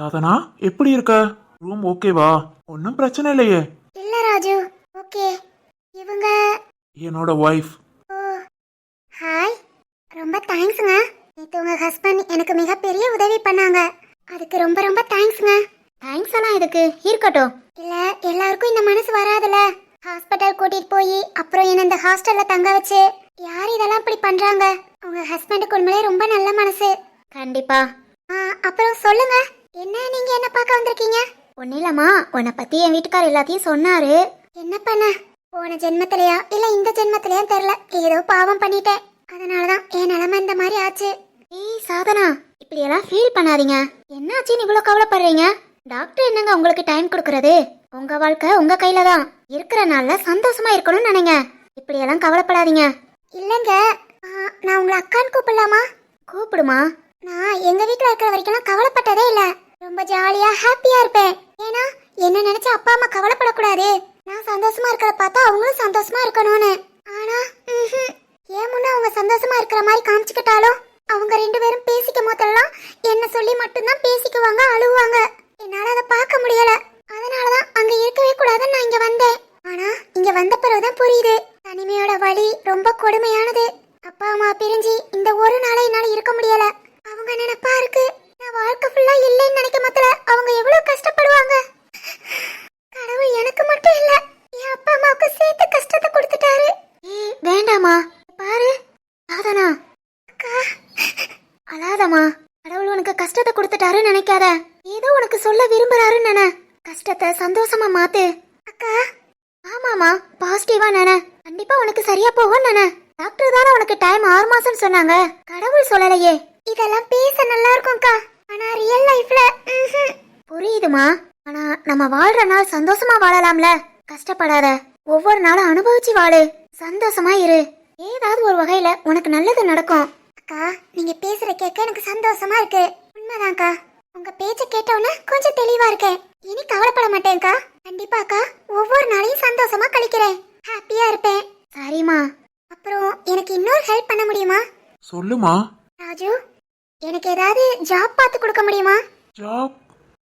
சாதனா எப்படி இருக்க? ரூம் ஓகேவா ஒன்றும் பிரச்சனை இல்லையே. இல்ல ராஜு ஓகே இவங்க என்னோட ஒய்ஃப் ஓ ஹாய் ரொம்ப தேங்க்ஸுங்க நேற்று உங்க ஹஸ்பண்ட் எனக்கு மிகப்பெரிய உதவி பண்ணாங்க. அதுக்கு ரொம்ப ரொம்ப தேங்க்ஸுங்க தேங்க்ஸ் எல்லாம் இதுக்கு இருக்கட்டும். இல்ல எல்லாருக்கும் இந்த மனசு வராதுல. ஹாஸ்பிட்டல் கூட்டிட்டு போய் அப்புறம் என்ன இந்த ஹாஸ்டல்ல தங்க வச்சு யார் இதெல்லாம் இப்படி பண்றாங்க? உங்க ஹஸ்பண்டுக்கு உண்மையிலே ரொம்ப நல்ல மனசு. கண்டிப்பா. அப்புறம் சொல்லுங்க. என்ன நீங்க என்ன பார்க்க வந்திருக்கீங்க? ஒன்னும் இல்லம்மா. உன்னை பத்தி என் வீட்டுக்கார் எல்லாத்தையும் சொன்னாரு. என்ன பண்ண போன ஜென்மத்திலயா? இல்ல இந்த ஜென்மத்திலயா தெரியல. ஏதோ பாவம் பண்ணிட்டேன். அதனாலதான் என் நிலைமை இந்த மாதிரி ஆச்சு. ஏய் சாதனா இப்படி எல்லாம் ஃபீல் பண்ணாதீங்க என்னாச்சுன்னு இவ்வளவு கவலைப்படுறீங்க? டாக்டர் என்னங்க உங்களுக்கு டைம் கொடுக்கறது? உங்க வாழ்க்கை உங்க கையில தான் இருக்கிற நாள்ல சந்தோஷமா இருக்கணும்னு நினைங்க. இப்படி எல்லாம் கவலைப்படாதீங்க. இல்லங்க. நான் உங்களை அக்கான்னு கூப்பிடலாமா? கூப்பிடுமா? நான் எங்க வீட்ல இருக்கிற வரைக்கும் கவலைப்பட்டதே இல்ல. ரொம்ப ஜாலியா ஹாப்பியா இருப்பேன். ஏன்னா என்ன நினைச்சு அப்பா அம்மா கவலைப்படக்கூடாது. நான் சந்தோஷமா இருக்கிறத பார்த்தா அவங்களும் சந்தோஷமா இருக்கணும்னு. ஆனா ம்ஹும். ஏன் முன்ன அவங்க சந்தோஷமா இருக்கிற மாதிரி காமிச்சுக்கிட்டாலும் அவங்க ரெண்டு பேரும் பேசிக்கும் போதெல்லாம் என்ன சொல்லி மட்டும்தான் பேசிக்குவாங்க அழுவாங்க என்னால அதை பார்க்க முடியல. அதனாலதான் அங்க இருக்கவே கூடாதுன்னு நான் இங்க வந்தேன். ஆனா இங்க வந்த பிறகுதான் புரியுது. தனிமையோட வலி ரொம்ப கொடுமையானது. அப்பா அம்மா பிரிஞ்சு இந்த ஒரு நாளை என்னால இருக்க முடியல. அவங்க நினைப்பா இருக்கு. நான் வாழ்க்கை ஃபுல்லா இல்லைன்னு நினைக்க மாத்திர அவங்க எவ்வளவு கஷ்டப்படுவாங்க? கடவுள் எனக்கு மட்டும் இல்ல என் அப்பா அம்மாவுக்கு சேர்த்து கஷ்டத்தை கொடுத்துட்டாரு. ஏய் வேண்டாமா பாரு சாதனா அக்கா. அழாதம்மா. கடவுள் உனக்கு கஷ்டத்தை கொடுத்துட்டாருன்னு நினைக்காத. ஏதோ உனக்கு சொல்ல விரும்புறாருன்னு நினை. கஷ்டத்தை சந்தோஷமா மாத்து. அக்கா. ஆமாமா பாசிட்டிவா நினை. கண்டிப்பா உனக்கு சரியா போகும் நினை. டாக்டர் தானே உனக்கு டைம் ஆறு மாசம் சொன்னாங்க. கடவுள் சொல்லலையே. இதெல்லாம் பேச நல்லா இருக்கும்க்கா ஆனா ரியல் லைஃப்ல புரியுதுமா? ஆனா நம்ம வாழ்ற நாள் சந்தோஷமா வாழலாம்ல. கஷ்டப்படாத. ஒவ்வொரு நாளும் அனுபவிச்சு வாழு. சந்தோஷமா இரு. ஏதாவது ஒரு வகையில உனக்கு நல்லது நடக்கும். அக்கா நீங்க பேசுற கேட்க எனக்கு சந்தோஷமா இருக்கு. உண்மைதான்க்கா. உங்க பேச்ச கேட்டவுடனே கொஞ்சம் தெளிவா இருக்கேன். இனி கவலைப்பட மாட்டேன்க்கா. கண்டிப்பாக்கா ஒவ்வொரு நாளையும் சந்தோஷமா கழிக்கிறேன். ஹாப்பியா இருப்பேன். சரிம்மா. அப்புறம் எனக்கு இன்னொரு ஹெல்ப் பண்ண முடியுமா? சொல்லுமா. ராஜு எனக்கு ஏதாவது ஜாப் பார்த்து கொடுக்க முடியுமா? ஜாப்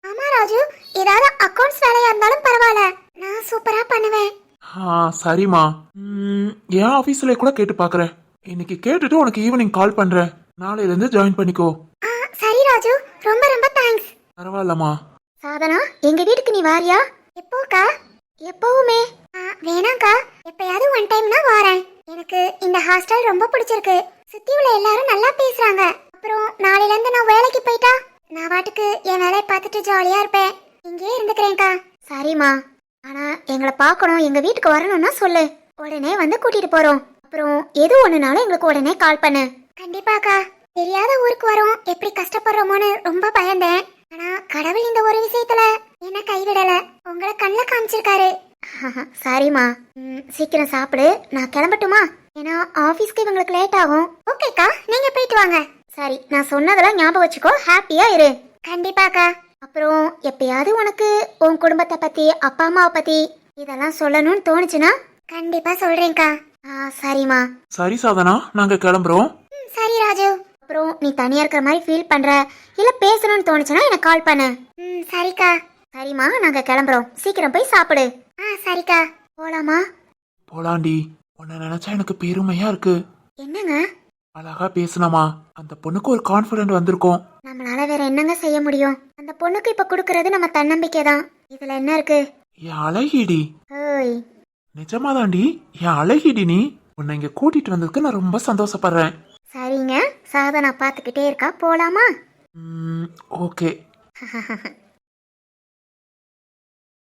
ஆமா ராஜு. ஏதாவது அக்கவுண்ட்ஸ் வேலையா இருந்தாலும் பரவாயில்ல. நான் சூப்பரா பண்ணுவேன். ஆ சரிம்மா. ம், என் ஆஃபீஸில் கூட கேட்டு பார்க்குறேன். இன்னைக்கு கேட்டுட்டு உனக்கு ஈவினிங் கால் பண்ணுறேன் நாளையிலேருந்து ஜாயின் பண்ணிக்கோ. ஆ சரி ராஜு. ரொம்ப ரொம்ப தேங்க்ஸ் பரவாயில்லம்மா. சாதனா எங்க வீட்டுக்கு நீ வாரியா? எப்போக்கா? எப்பவுமே. வேணாக்கா. எப்பயாவது ஒன் டைம்னா வாரேன். எனக்கு இந்த ஹாஸ்டல் ரொம்ப பிடிச்சிருக்கு. சுத்தி உள்ள எல்லாரும் நல்லா பேசுறாங்க. அப்புறம் நாளையில இருந்து நான் வேலைக்கு போயிட்டா? நான் வாட்டுக்கு என் வேலையை பார்த்துட்டு ஜாலியா இருப்பேன். இங்கே இருந்துக்கிறேன்க்கா. சரிம்மா. ஆனா எங்களை பார்க்கணும். எங்க வீட்டுக்கு வரணும்னா சொல்லு. உடனே வந்து கூட்டிட்டு போறோம். அப்புறம் எது ஒண்ணுனாலும் எங்களுக்கு உடனே கால் பண்ணு. கண்டிப்பாக்கா. தெரியாத ஊருக்கு வரோம். எப்படி கஷ்டப்படுறோமோன்னு ரொம்ப பயந்தேன். ஆனா கடவுள் இந்த ஒரு விஷயத்துல என்ன கைவிடல. உங்களை கண்ணுல காமிச்சிருக்காரு. சரிம்மா. சீக்கிரம் சாப்பிடு. நான் கிளம்பட்டுமா? ஏன்னா ஆபீஸ்க்கு இவங்களுக்கு லேட் ஆகும். ஓகேக்கா. நீங்க போயிட்டு வாங்க. சரி நான் சொன்னதெல்லாம் ஞாபகம் வச்சுக்கோ. ஹாப்பியா இரு. கண்டிப்பாக்கா. அப்புறம் எப்பயாவது உனக்கு உன் குடும்பத்தை பத்தி அப்பா அம்மாவை பத்தி இதெல்லாம் சொல்லணும்னு தோணுச்சுன்னா கண்டிப்பா சொல்றேன்க்கா. ஆ சரிம்மா. சரி சாதனா நாங்கள் கிளம்புறோம். ம், சரி ராஜு. அப்புறம் நீ தனியா இருக்கிற மாதிரி ஃபீல் பண்ற இல்ல பேசணும்னு தோணுச்சுன்னா எனக்கு கால் பண்ணு. ம் சரிக்கா. சரிம்மா நாங்க கிளம்புறோம். சீக்கிரம் போய் சாப்பிடு. ஆ சரிக்கா. போலாமா? போலாண்டி. உன்னை நினச்சா எனக்கு பெருமையாக இருக்கு. என்னங்க? அழகா பேசுனமா அந்த பொண்ணுக்கு ஒரு கான்ஃபிடென்ட் வந்திருக்கும். நம்மளால வேற என்னங்க செய்ய முடியும்? அந்த பொண்ணுக்கு இப்ப கொடுக்கறது நம்ம தன்னம்பிக்கை தான். இதுல என்ன இருக்கு? என் அழகிடி. ஓய். நிஜமாதாண்டி என் அழகிடி நீ. உன்னை இங்க கூட்டிட்டு வந்ததுக்கு நான் ரொம்ப சந்தோஷப்படுறேன். சரிங்க. சாதனா பார்த்துக்கிட்டே இருக்கா? போலாமா? ம், ஓகே.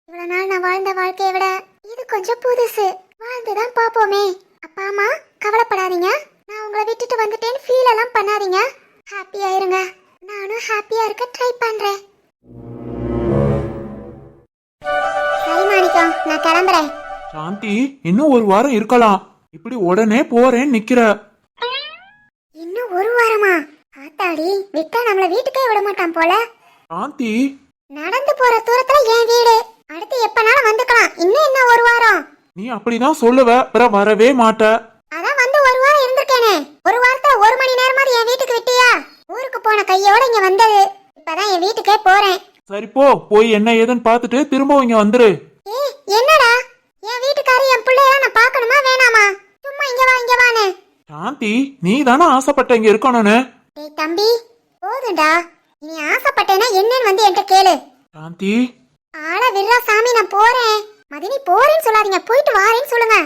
இவ்வளவு நாள் நான் வாழ்ந்த வாழ்க்கையை விட இது கொஞ்சம் புதுசு. வாழ்ந்துதான் பாப்போமே அப்பா அம்மா கவலைப்படாதீங்க. நான் உங்களை விட்டுட்டு வந்துட்டேன்னு ஃபீல் எல்லாம் பண்ணாதீங்க. ஹாப்பியா இருங்க நானும் ஹாப்பியா இருக்க ட்ரை பண்றேன். சரி மாணிக்கம் நான் கிளம்புறேன். சாந்தி இன்னும் ஒரு வாரம் இருக்கலாம். இப்படி உடனே போறேன்னு நிக்கிற. இன்னும் ஒரு வாரமா? ஆத்தாடி விட்டா நம்மள வீட்டுக்கே விட மாட்டான் போல. சாந்தி. நடந்து போற தூரத்துல என் வீடு. அடுத்து எப்பனாலும் வந்துக்கலாம். இன்னும் என்ன ஒரு வாரம். நீ அப்படிதான் சொல்லுவ அப்புறம் வரவே மாட்ட அதான் வந்து ஒரு வாரம் இருந்திருக்கேனே. ஒரு வாரத்துல ஒரு மணி நேரமாவது என் வீட்டுக்கு விட்டியா? நம்பிக்கையோட இங்க வந்தது. இப்பதான் என் வீட்டுக்கே போறேன். சரி போ. போய் என்ன ஏதுன்னு பார்த்துட்டு திரும்பவும் இங்க வந்துரு. ஏய் என்னடா? என் வீட்டுக்காரி என் பிள்ளைய நான் பார்க்கணுமா வேணாமா? சும்மா இங்க வா இங்க வான்னு. சாந்தி நீ தானே ஆசைப்பட்ட இங்க இருக்கணும்னு? டேய் தம்பி போதும்டா. நீ ஆசைப்பட்டேன்னா என்னன்னு வந்து என்கிட்ட கேளு. சாந்தி. ஆள விடுறா சாமி நான் போறேன். மதினி போறேன்னு சொல்லாதீங்க. போயிட்டு வாரேன்னு சொல்லுங்க.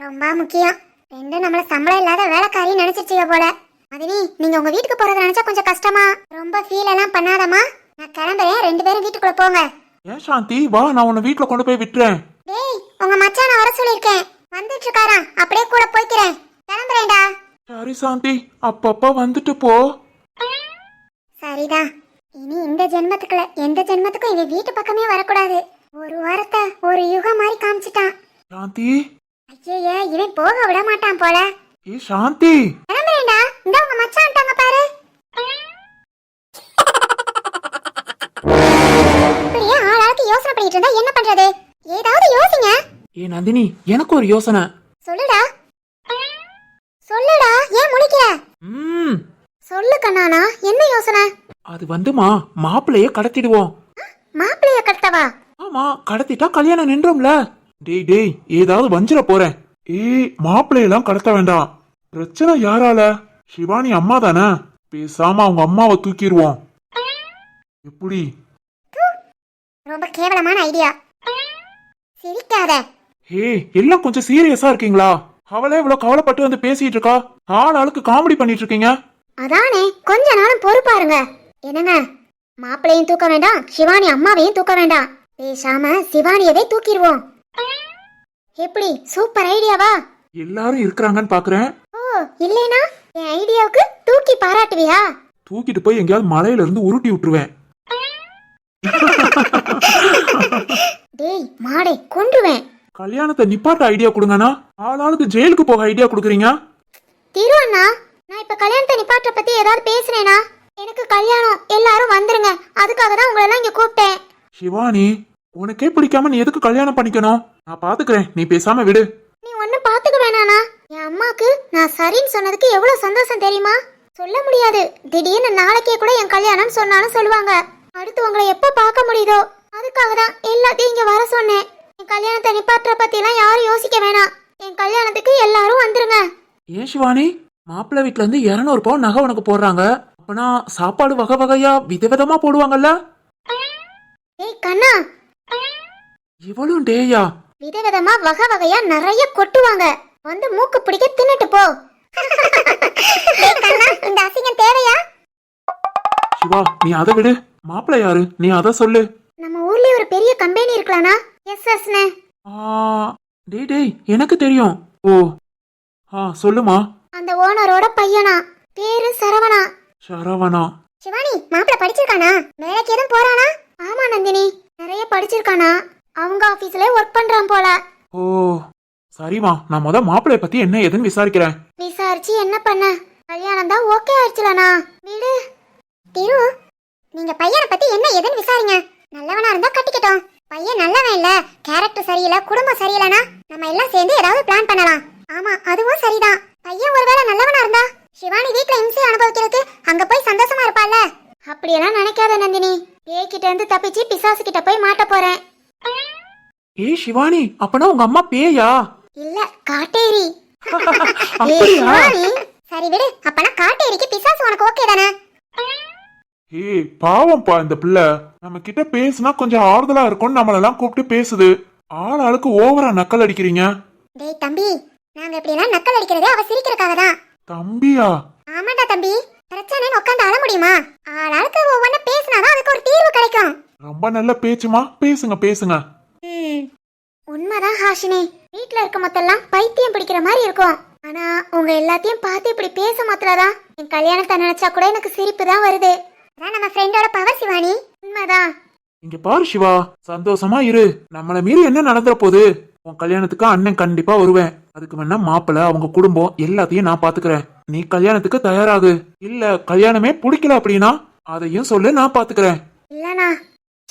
ரொம்ப முக்கியம். ரெண்டு நம்மள சம்பளம் இல்லாத வேலைக்காரின்னு நினைச்சிருச்சீங்க போல. மதினி நீங்க உங்க வீட்டுக்கு போறத நினைச்சா கொஞ்சம் கஷ்டமா? ரொம்ப ஃபீல் எல்லாம் பண்ணாதம்மா. நான் கிளம்புறேன். ரெண்டு பேரும் வீட்டுக்குள்ள போங்க. ஏன் சாந்தி? வா நான் உன்னை வீட்டுல கொண்டு போய் விட்டுறேன். டேய் உங்க மச்சான வர சொல்லிருக்கேன் வந்துட்டு இருக்காராம் அப்படியே கூட போய்க்கிறேன். கிளம்புறேன்டா. சரி சாந்தி அப்பப்ப வந்துட்டு போ. சரிதான். இனி இந்த ஜென்மத்துக்குள்ள எந்த ஜென்மத்துக்கும் இவன் வீட்டு பக்கமே வரக்கூடாது. ஒரு வாரத்தை ஒரு யுகம் மாதிரி காமிச்சிட்டான். சாந்தி ஐயே இவன் போக விட மாட்டான் போல. ஏ சாந்தி. கிளம்புறேன்டா. இந்த உங்க மச்சான்ட்டாங்க பாரு. இப்படியே ஆளாளுக்கு யோசனை பண்ணிட்டு இருந்தா என்ன பண்றது? ஏதாவது யோசிங்க. ஏ நந்தினி எனக்கு ஒரு யோசனை. சொல்லுடா. சொல்லுடா. ஏன் முழிக்கிற ம். சொல்லு கண்ணானா என்ன யோசனை? அது வந்துமா மாப்பிள்ளைய கடத்திடுவோம். மாப்பிள்ளைய கட்டவா ஆமா கடத்திட்டா கல்யாணம் நின்றோம்ல. டேய் டேய் ஏதாவது வஞ்சிர போறேன். ஏய் மாப்பிள்ளையெல்லாம் கடத்த வேண்டாம். பிரச்சனை யாரால? சிவானி அம்மா தானே? பேசாம அவங்க அம்மாவை தூக்கிடுவோம். எப்படி? ரொம்ப கேவலமான ஐடியா. சிரிக்காத. ஹே எல்லாம் கொஞ்சம் சீரியஸா இருக்கீங்களா? அவளே இவ்வளவு கவலைப்பட்டு வந்து பேசிட்டு இருக்கா? ஆள் ஆளுக்கு காமெடி பண்ணிட்டு இருக்கீங்க. அதானே கொஞ்ச நாளும் பொறுப்பாருங்க என்னங்க? மாப்பிள்ளையும் தூக்க வேண்டாம் சிவானி அம்மாவையும் தூக்க வேண்டாம். பேசாம சிவானியவே தூக்கிடுவோம். எப்படி? சூப்பர் ஐடியாவா? எல்லாரும் இருக்கிறாங்கன்னு பாக்குறேன். ஓ இல்லைனா? என் ஐடியாவுக்கு தூக்கி பாராட்டுவியா? தூக்கிட்டு போய் எங்கேயாவது மலையில இருந்து உருட்டி விட்டுருவேன். டேய் மாடே கொன்றுவேன். கல்யாணத்தை நிப்பாட்ட ஐடியா கொடுங்கண்ணா. ஆளாளுக்கு ஜெயிலுக்கு போக ஐடியா கொடுக்குறீங்க? திரு அண்ணா நான் இப்ப கல்யாணத்தை நிப்பாட்ட பத்தி ஏதாவது பேசுனேனா? எனக்கு கல்யாணம் எல்லாரும் வந்துருங்க. அதுக்காக தான் உங்களை எல்லாம் இங்க கூப்பிட்டேன். சிவானி உனக்கே பிடிக்காம நீ எதுக்கு கல்யாணம் பண்ணிக்கணும்? நான் பாத்துக்கிறேன். நீ பேசாம விடு. நீ ஒன்னும் பாத்துக்க வேணானா என் அம்மாக்கு நான் சரின்னு சொன்னதுக்கு எவ்வளவு சந்தோஷம் தெரியுமா? சொல்ல முடியாது. திடீர்னு நாளைக்கே கூட என் கல்யாணம் சொன்னாலும் சொல்லுவாங்க. அடுத்து உங்களை எப்ப பார்க்க முடியுதோ? அதுக்காக தான் எல்லாத்தையும் இங்க வர சொன்னேன். என் கல்யாணத்தை நிப்பாட்டுற பத்தி எல்லாம் யாரும் யோசிக்க வேணாம். என் கல்யாணத்துக்கு எல்லாரும் வந்துருங்க. ஏன் சிவானி மாப்பிள்ளை வீட்ல இருந்து இருநூறு பவுன் நகை உனக்கு போடுறாங்க. அப்பனா சாப்பாடு வகை வகையா விதவிதமா போடுவாங்கல்ல? ஏய் கண்ணா. இவளும் டேயா விதவிதமா வகை வகையா நிறைய கொட்டுவாங்க. வந்து மூக்கு பிடிக்க தின்னுட்டு போ. இந்த அசிங்கம் தேவையா? சிவா நீ அதை விடு. மாப்பிள்ளை யாரு? நீ அதை சொல்லு. நம்ம ஊர்லயே ஒரு பெரிய கம்பெனி இருக்கலாம்னா எஸ் எஸ்னு ஆ, டேய் டேய் எனக்கு தெரியும். ஓ ஆ சொல்லுமா. அந்த ஓனரோட பையனா? பேரு சரவணா. சரவணா. சிவானி மாப்பிள்ள படிச்சிருக்கானா? வேலைக்கு எதுவும் போறானா? ஆமா நந்தினி. நிறைய படிச்சிருக்கானா? அவங்க ஆபீஸ்ல ஒர்க் பண்றான் போல. ஓ சரிம்மா. நான் முத மாப்பிள்ளைய பத்தி என்ன ஏதுன்னு விசாரிக்கிறேன். விசாரிச்சு என்ன பண்ண? கல்யாணம் தான் ஓகே ஆயிடுச்சுலனா விடு. திரு நீங்க பையனை பத்தி என்ன ஏதுன்னு விசாரிங்க. நல்லவனா இருந்தா கட்டிக்கட்டும். பையன் நல்லவன் இல்ல. கேரக்டர் சரியில்லை குடும்பம் சரியில்லைனா நம்ம எல்லாம் சேர்ந்து ஏதாவது பிளான் பண்ணலாம். ஆமா அதுவும் சரிதான். பையன் ஒருவேளை நல்லவனா இருந்தா சிவானி வீட்ல இம்சை அனுபவிக்கிறதுக்கு அங்க போய் சந்தோஷமா இருப்பாள்ல. அப்படியெல்லாம் நினைக்காத நந்தினி. பேய்கிட்ட இருந்து தப்பிச்சு பிசாசு கிட்ட போய் மாட்ட போறேன். ஏய் சிவானி அப்பனா உங்க அம்மா பேயா? இல்ல காட்டேரி. ஏய், அப்படியா சரி விடு அப்பனா காட்டேரிக்கு பிசாசு உனக்கு ஓகே தானே? ஏய் பாவம்ப்பா இந்த பிள்ளை. நம்ம கிட்ட பேசுனா கொஞ்சம் ஆறுதலா இருக்கும்னு நம்மளெல்லாம் கூப்பிட்டு பேசுது. ஆள் ஆளுக்கு ஓவரா நக்கல் அடிக்கிறீங்க. டேய் தம்பி நாங்க இப்படி எல்லாம் நக்கல் அடிக்கிறதே அவ சிரிக்கிறதுக்காக தான். தம்பியா? ஆமாடா தம்பி பிரச்சனைன்னு உட்காந்து அழ முடியுமா? ஆளாளுக்கு ஒவ்வொன்னு பேசினாதான் அதுக்கு ஒரு தீர்வு கிடைக்கும். ரொம்ப நல்ல பேச்சுமா. பேசுங்க பேசுங்க. உண்மைதான் ஹாஷினி. வீட்ல இருக்க மொத்தெல்லாம் பைத்தியம் பிடிக்கிற மாதிரி இருக்கும். ஆனா உங்க எல்லாத்தையும் பார்த்து இப்படி பேச மாத்திரதான் என் கல்யாணத்தை நினைச்சா கூட எனக்கு சிரிப்பு தான் வருது. அதான் நம்ம ஃப்ரெண்டோட பவர் சிவானி. உண்மைதான். இங்க பாரு சிவா. சந்தோஷமா இரு. நம்மள மீறி என்ன நடந்துற போகுது? உன் கல்யாணத்துக்கு அண்ணன் கண்டிப்பா வருவேன். அதுக்கு வேணா மாப்பிள்ளை அவங்க குடும்பம் எல்லாத்தையும் நான் பாத்துக்கிறேன். நீ கல்யாணத்துக்கு தயாராகு. இல்ல கல்யாணமே பிடிக்கல அப்படின்னா அதையும் சொல்லு நான் பாத்துக்கிறேன். இல்லண்ணா.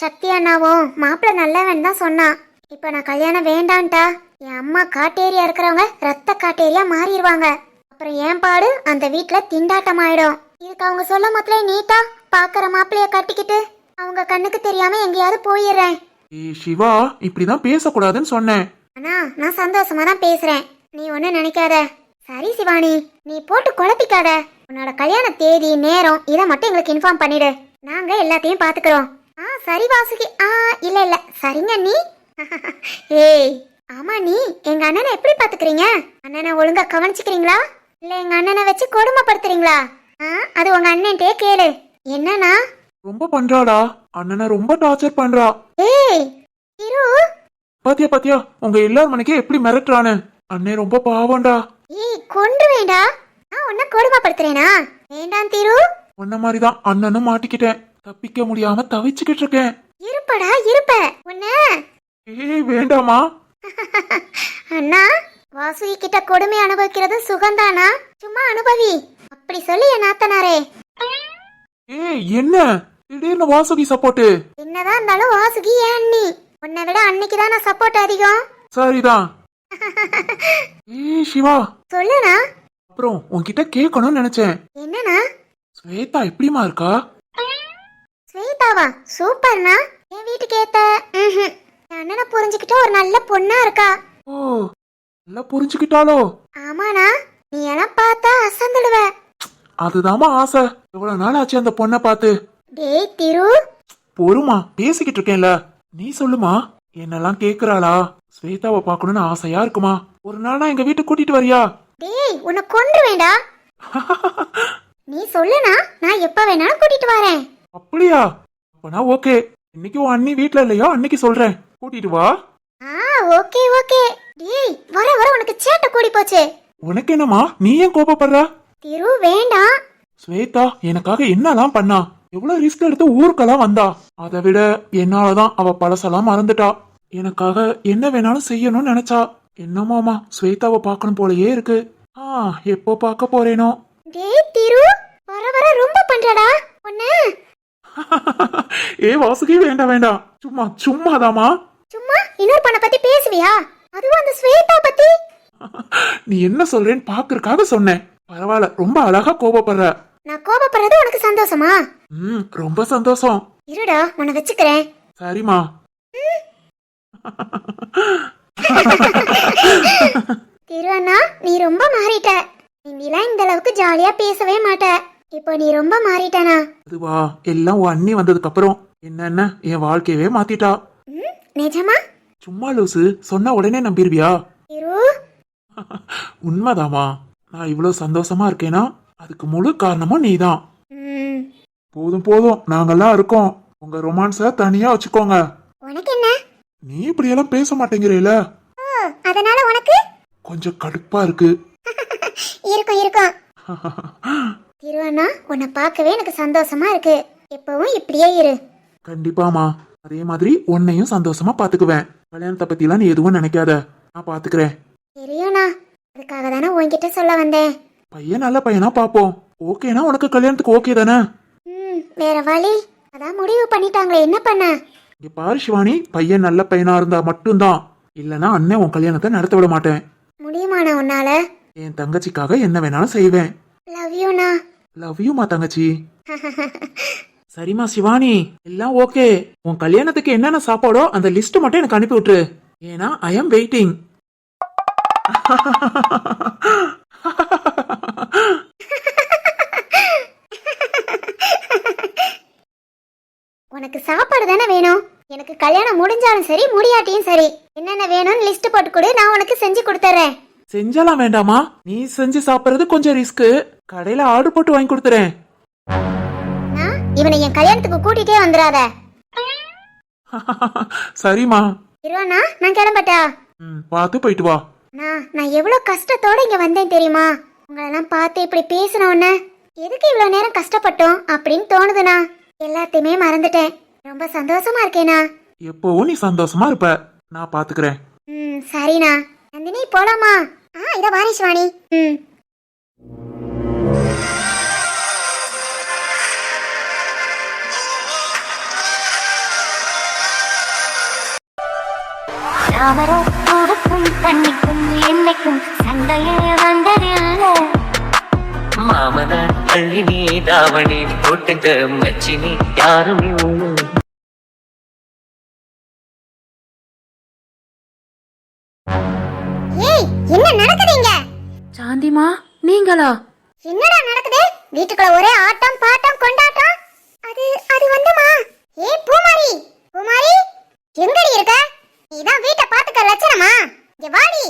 சக்தி அண்ணாவும் மாப்பிள்ள நல்லவன் தான் சொன்னான் இப்ப நான் கல்யாணம் வேண்டான்ட்டா. என் அம்மா காட்டேரியா இருக்கிறவங்க ரத்த காட்டேரியா மாறிடுவாங்க. அப்புறம் ஏன் பாடு? அந்த வீட்ல திண்டாட்டம் ஆயிடும் இதுக்கு அவங்க சொல்ல மொத்தல நீட்டா பாக்குற மாப்பிளைய கட்டிக்கிட்டு அவங்க கண்ணுக்கு தெரியாம எங்கேயாவது போயிடுறேன். சிவா இப்படிதான் பேசக்கூடாதுன்னு சொன்னேன். அண்ணா நான் சந்தோஷமா தான் பேசுறேன். நீ ஒன்னும் நினைக்காத. சரி சிவானி. நீ போட்டு குழப்பிக்காத. உன்னோட கல்யாண தேதி நேரம் இதை மட்டும் எங்களுக்கு இன்ஃபார்ம் பண்ணிடு. நாங்க எல்லாத்தையும் பாத்துக்கிறோம். ஆ சரி வாசுகி. ஆ இல்ல இல்ல. சரிங்க நீ ஏய் ஆமா நீ எங்க அண்ணனை எப்படி பாத்துக்கிறீங்க? அண்ணனை ஒழுங்கா கவனிச்சுக்கிறீங்களா? இல்ல எங்க அண்ணனை வச்சு கொடுமைப்படுத்துறீங்களா? ஆ அது உங்க அண்ணன்ட்டே கேளு. என்னன்னா ரொம்ப பண்றாடா. அண்ணனை ரொம்ப டார்ச்சர் பண்றா. ஏய் திரு பாத்தியா பாத்தியா? உங்க எல்லார் மணிக்கே எப்படி மிரட்டுறானு அண்ணே ரொம்ப பாவம்டா. ஏய் கொன்று வேண்டா நான் உன்னை கொடுமைப்படுத்துறேனா? வேண்டாம் திரு. உன்ன மாதிரிதான் அண்ணனும் மாட்டிக்கிட்டேன். தப்பிக்க முடியாம தவிச்சுக்கிட்டு இருக்கேன். இருப்படா இருப்ப. உன்ன. ஏய் வேண்டாமா? அண்ணா வாசுகி கிட்ட கொடுமை அனுபவிக்கிறது சுகந்தானா? சும்மா அனுபவி. அப்படி சொல்லி என் நாத்தனாரே. ஏய் என்ன? திடீர்னு வாசுகி சப்போர்ட்டு என்னதான் இருந்தாலும் வாசுகி ஏன் அண்ணி? உன்னை விட அன்னைக்கு தான் நான் சப்போர்ட் அதிகம். சரிதான். ஏய் சிவா. சொல்லுண்ணா. அப்புறம் உன்கிட்ட கேட்கணும்னு நினைச்சேன். என்னண்ணா? ஸ்வேதா எப்படிமா இருக்கா? ஸ்வேதாவா சூப்பர்ண்ணா. என் வீட்டுக்கு ஏத்த அண்ணனை புரிஞ்சுக்கிட்ட ஒரு நல்ல பொண்ணா இருக்கா. ஓ நல்லா புரிஞ்சுக்கிட்டாலோ ஆமாண்ணா. நீ எல்லாம் பார்த்தா அசந்துடுவ. அதுதாம்மா ஆசை. எவ்வளவு நாள் ஆச்சு அந்த பொண்ணை பார்த்து? டேய் திரு. பொறுமா பேசிக்கிட்டு இருக்கேன்ல. நீ சொல்லுமா என்னெல்லாம் கேக்குறாளா? ஸ்வேதாவை பார்க்கணும்னு ஆசையா இருக்குமா? ஒரு நாள் நான் எங்க வீட்டுக்கு கூட்டிட்டு வரியா? டேய் உன்னை கொன்று வேண்டா நீ சொல்லுண்ணா நான் எப்ப வேணாலும் கூட்டிட்டு வரேன். அப்படியா? அப்பனா ஓகே. இன்னைக்கு உன் அண்ணி வீட்ல இல்லையோ? அன்னைக்கு சொல்றேன். கூட்டிட்டு வா. ஆ ஓகே ஓகே. டேய் வர வர உனக்கு சேட்டை கூடி போச்சு. உனக்கு என்னம்மா? நீ ஏன் கோபப்படுற? திரு வேண்டாம். ஸ்வேதா எனக்காக என்னலாம் பண்ணா? எவ்வளவு ரிஸ்க் எடுத்து ஊருக்கெல்லாம் வந்தா? அதை விட என்னாலதான் அவ பழசெல்லாம் மறந்துட்டா. எனக்காக என்ன வேணாலும் செய்யணும்னு நினைச்சா. என்னமாமா ஸ்வேதாவை பார்க்கணும் போலயே இருக்கு. ஆ எப்போ பார்க்க போறேனோ? டேய் திரு வர வர ரொம்ப பண்றடா. உன்ன ஏ வாசுகி வேண்டாம் வேண்டாம். சும்மா சும்மாதாமா சும்மா? இன்னொரு பொண்ணை பத்தி பேசுவியா? அதுவும் அந்த ஸ்வேதா பத்தி? நீ என்ன சொல்றேன்னு பாக்குறதுக்காக சொன்னேன். பரவாயில்ல ரொம்ப அழகா கோபப்படுற. நான் கோபப்படுறது உனக்கு சந்தோஷமா? ம் ரொம்ப சந்தோஷம். இருடா உன்னை வச்சுக்கிறேன். சரிம்மா. திரு அண்ணா நீ ரொம்ப மாறிட்ட. முந்திலாம் இந்த அளவுக்கு ஜாலியா பேசவே மாட்ட. இப்போ நீ ரொம்ப மாறிட்டனா? அதுவா எல்லாம் உன் அண்ணி வந்ததுக்கு அப்புறம் என்னென்ன என் வாழ்க்கையவே மாத்திட்டா. ம் நிஜமா? சும்மா லூசு சொன்ன உடனே நம்பிருவியா? திரு உண்மைதாமா நான் இவ்வளவு சந்தோஷமா இருக்கேனா? அதுக்கு முழு காரணமும் நீதான். ம். போதும் போதும். நாங்கெல்லாம் இருக்கோம். உங்க ரொமான்ஸ தனியா வச்சுக்கோங்க. உனக்கு என்ன? நீ இப்படியெல்லாம் பேச மாட்டேங்கிறீல ஓ அதனால உனக்கு? கொஞ்சம் கடுப்பா இருக்கு. இருக்கும் இருக்கும். திரு அண்ணா உன்னை பார்க்கவே எனக்கு சந்தோஷமா இருக்கு. எப்பவும் இப்படியே இரு. கண்டிப்பாமா அதே மாதிரி உன்னையும் சந்தோஷமா பாத்துக்குவேன் கல்யாணத்தை பத்திலாம் நீ எதுவும் நினைக்காத. நான் பாத்துக்கிறேன் தெரியும்ண்ணா. அதுக்காக தானே உன்கிட்ட சொல்ல வந்தேன். பையன் நல்ல பையனா பாப்போம் ஓகேனா உனக்கு கல்யாணத்துக்கு ஓகே தானே? ம் வேற வழி அதான் முடிவு பண்ணிட்டாங்களே என்ன பண்ண? இங்க பாரு சிவானி பையன் நல்ல பையனா இருந்தா மட்டும்தான். இல்லனா அண்ணன் உன் கல்யாணத்தை நடத்த விட மாட்டேன். முடியுமாண்ணா உன்னால? என் தங்கச்சிக்காக என்ன வேணாலும் செய்வேன். லவ் யூண்ணா லவ் யூமா தங்கச்சி. சரிம்மா சிவானி. எல்லாம் ஓகே. உன் கல்யாணத்துக்கு என்னென்ன சாப்பாடோ அந்த லிஸ்ட் மட்டும் எனக்கு அனுப்பி விட்டுரு. ஏன்னா ஐ எம் வெயிட்டிங் உனக்கு சாப்பாடு தானே வேணும்? எனக்கு கல்யாணம் முடிஞ்சாலும் சரி முடியாட்டியும் சரி. என்னென்ன வேணும்னு லிஸ்ட் போட்டு கொடு நான் உனக்கு செஞ்சு கொடுத்துறேன். செஞ்சலாம் வேண்டாமா? நீ செஞ்சு சாப்பிடுறது கொஞ்சம் ரிஸ்க் கடையில ஆர்டர் போட்டு வாங்கி கொடுத்துறேன். இவனை என் கல்யாணத்துக்கு கூட்டிட்டே வந்துடாத. சரிம்மா. இருவாண்ணா நான் கிளம்பட்டா? ம் பார்த்து போயிட்டு வா. நான் நான் எவ்வளவு கஷ்டத்தோட இங்க வந்தேன் தெரியுமா? உங்களெல்லாம் பார்த்து இப்படி பேசின உடனே எதுக்கு இவ்வளவு நேரம் கஷ்டப்பட்டோம்? அப்படின்னு தோணுதுண்ணா. எல்லாத்தையுமே மறந்துட்டேன். ரொம்ப சந்தோஷமா இருக்கேனா எப்பவும் நீ சந்தோஷமா இருப்ப. நான் பாத்துக்கிறேன் ம் சரிண்ணா. நந்தினி போலாமா? ஆ இத வாணி ம். தாமரம் பூவுக்கும் தண்ணிக்கும் என்னைக்கும் சண்டையே வந்ததில்லை. மாமனார் அள்ளி நீ தாவணி போட்டுக்க மச்சினி யாரும் இல்லை. வந்துட்டீங்களா என்னடா நடக்குது? வீட்டுக்குள்ள ஒரே ஆட்டம் பாட்டம் கொண்டாட்டம். அது அது வந்துமா? ஏ பூமாரி. பூமாரி எங்கடி இருக்க? நீதான் வீட்டை பாத்துக்க லட்சணமா? இங்க வாடி.